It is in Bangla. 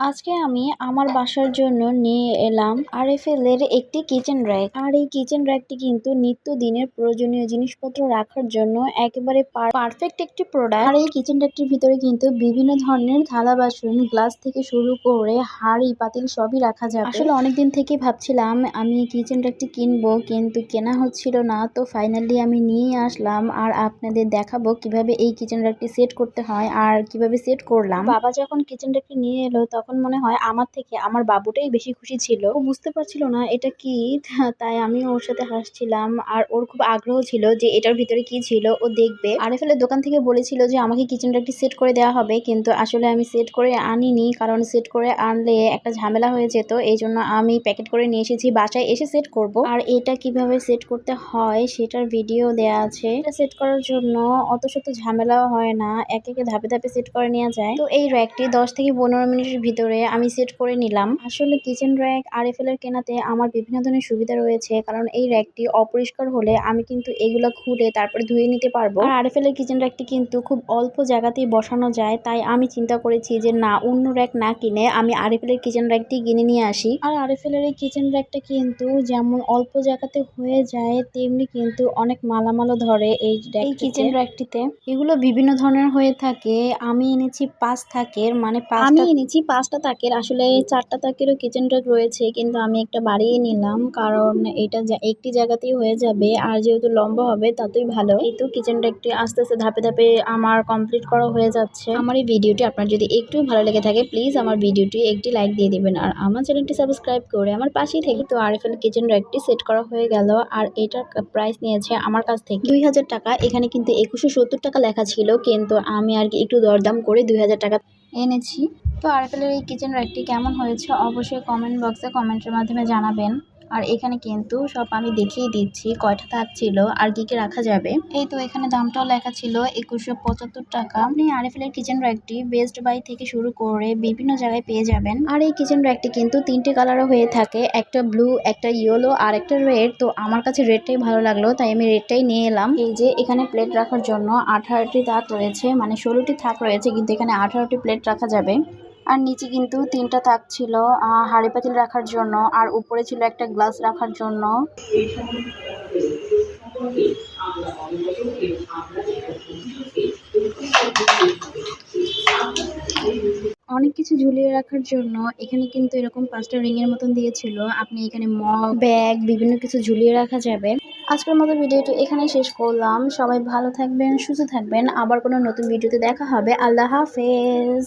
আজকে আমি আমার বাসার জন্য নিয়ে এলাম আরএফএল এর একটি কিচেন র্যাক আর এই কিচেন র্যাকটি কিন্তু নিত্যদিনের প্রয়োজনীয় জিনিসপত্র রাখার জন্য একেবারে পারফেক্ট একটি প্রোডাক্ট আর এই কিচেন র্যাকটির ভিতরে কিন্তু বিভিন্ন ধরনের থালা, বাসন গ্লাস থেকে শুরু করে হাড়ি, পাতিল সবই রাখা যাবে। আসলে অনেকদিন থেকে ভাবছিলাম, আমি কিচেন র্যাকটি কিনবো, কিন্তু কেনা হচ্ছিল না। তো ফাইনালি আমি নিয়ে আসলাম আর আপনাদের দেখাবো কীভাবে এই কিচেন র্যাকটি সেট করতে হয় আর কীভাবে সেট করলাম। বাবা যখন কিচেন র্যাকটি নিয়ে এলো, তখন তখন মনে হয় আমার থেকে আমার বাবুটাই বেশি খুশি ছিল। ও বুঝতে পারছিল না এটা কি, তাই আমি ওর সাথে হাসছিলাম আর ওর খুব আগ্রহ ছিল যে এটার ভিতরে কি ছিল। ও দেখবে। আর আরেফেলের দোকান থেকে বলেছিল যে আমাকে কিচেনটা একটি সেট করে দেওয়া হবে, কিন্তু আসলে আমি সেট করে আনিনি কারণ সেট করে আনলে একটা ঝামেলা হয়ে যেত। এই জন্য আমি প্যাকেট করে নিয়ে এসেছি, বাসায় এসে সেট করব। আর এটা কীভাবে সেট করতে হয় সেটার ভিডিও দেয়া আছে। এটা সেট করার জন্য অত শত ঝামেলাও হয় না, এক একে ধাপে ধাপে সেট করে নেওয়া যায়। তো এই র্যাকটি দশ থেকে পনেরো মিনিটের ভিতরে ভিতরে আমি সেট করে নিলাম। আসলে কিচেন র্যাক আর এফএল এর কেনাতে আমার বিভিন্ন ধরনের সুবিধা রয়েছে কারণ এই র্যাকটি অপরিষ্কার হলে আমি কিন্তু এগুলো খুঁড়ে তারপরে ধুয়ে নিতে পারব। আর এফএল এর কিচেন র্যাকটি কিন্তু খুব অল্প জায়গাতেই বসানো যায় তাই আমি চিন্তা করেছি যে না অন্য র্যাক না কিনে আমি আর এর কিচেন র্যাকটি কিনে নিয়ে আসি। আর আর এর এই কিচেন র্যাকটা কিন্তু যেমন অল্প জায়গাতে হয়ে যায় তেমনি কিন্তু অনেক মালামালও ধরে এই এই কিচেন র্যাকটিতে এগুলো বিভিন্ন ধরনের হয়ে থাকে। আমি এনেছি পাঁচ থাকের মানে আমি এনেছি পাঁচ পাঁচটা তাকের, আসলে চারটা তাকেরও কিচেন র্যাক রয়েছে, কিন্তু আমি একটা বাড়িয়ে নিলাম, কারণ এটা একটি জায়গাতেই হয়ে যাবে, আর যেহেতু লম্বা হবে ততই ভালো। এই তো কিচেন র্যাকটি আস্তে আস্তে ধাপে ধাপে আমার কমপ্লিট করা হয়ে যাচ্ছে। আমার এই ভিডিওটি আপনার যদি একটু ভালো লেগে থাকে প্লিজ আমার ভিডিওটি একটি লাইক দিয়ে দিবেন, আর আমার চ্যানেলটি সাবস্ক্রাইব করে আমার পাশেই থেকে তো আর এফএল কিচেন র্যাকটি সেট করা হয়ে গেল, আর এটার প্রাইস নিয়েছে আমার কাছ থেকে দুই হাজার টাকা, এখানে কিন্তু একুশশো সত্তর টাকা লেখা ছিল, কিন্তু আমি আর কি একটু দরদাম করে দুই হাজার টাকা এনেছি। তো আরএফএলের এই কিচেন র্যাকটি কেমন হয়েছে অবশ্যই কমেন্ট বক্সে কমেন্টের মাধ্যমে জানাবেন। আর এখানে কিন্তু সব আমি দেখিয়ে দিচ্ছি কয়টা থাক ছিল আর কি কি রাখা যাবে। এই তো এখানে দামটাও লেখা ছিল একুশশো পঁচাত্তর টাকা। আপনি আরএফএলের কিচেন র্যাকটি বেস্ট বাই থেকে শুরু করে বিভিন্ন জায়গায় পেয়ে যাবেন। আর এই কিচেন র্যাকটি কিন্তু তিনটে কালারও হয়ে থাকে, একটা ব্লু একটা ইয়েলো আর একটা রেড তো আমার কাছে রেডটাই ভালো লাগল, তাই আমি রেডটাই নিয়ে এলাম। এই যে এখানে প্লেট রাখার জন্য আঠারোটি থাক রয়েছে মানে ষোলোটি থাক রয়েছে, কিন্তু এখানে আঠারোটি প্লেট রাখা যাবে। আর নিচে কিন্তু তিনটা তাক ছিল হাঁড়ি পাতিল রাখার জন্য আর উপরে ছিল একটা গ্লাস রাখার জন্য। অনেক কিছু ঝুলিয়ে রাখার জন্য এখানে কিন্তু এরকম পাঁচটা রিংয়ের মতন দিয়েছিল। আপনি এখানে মগ, ব্যাগ, বিভিন্ন কিছু ঝুলিয়ে রাখা যাবে। আজকের মতো ভিডিওটি এখানে শেষ করলাম। সবাই ভালো থাকবেন, সুস্থ থাকবেন। আবার কোনো নতুন ভিডিওতে দেখা হবে। আল্লাহ হাফেজ।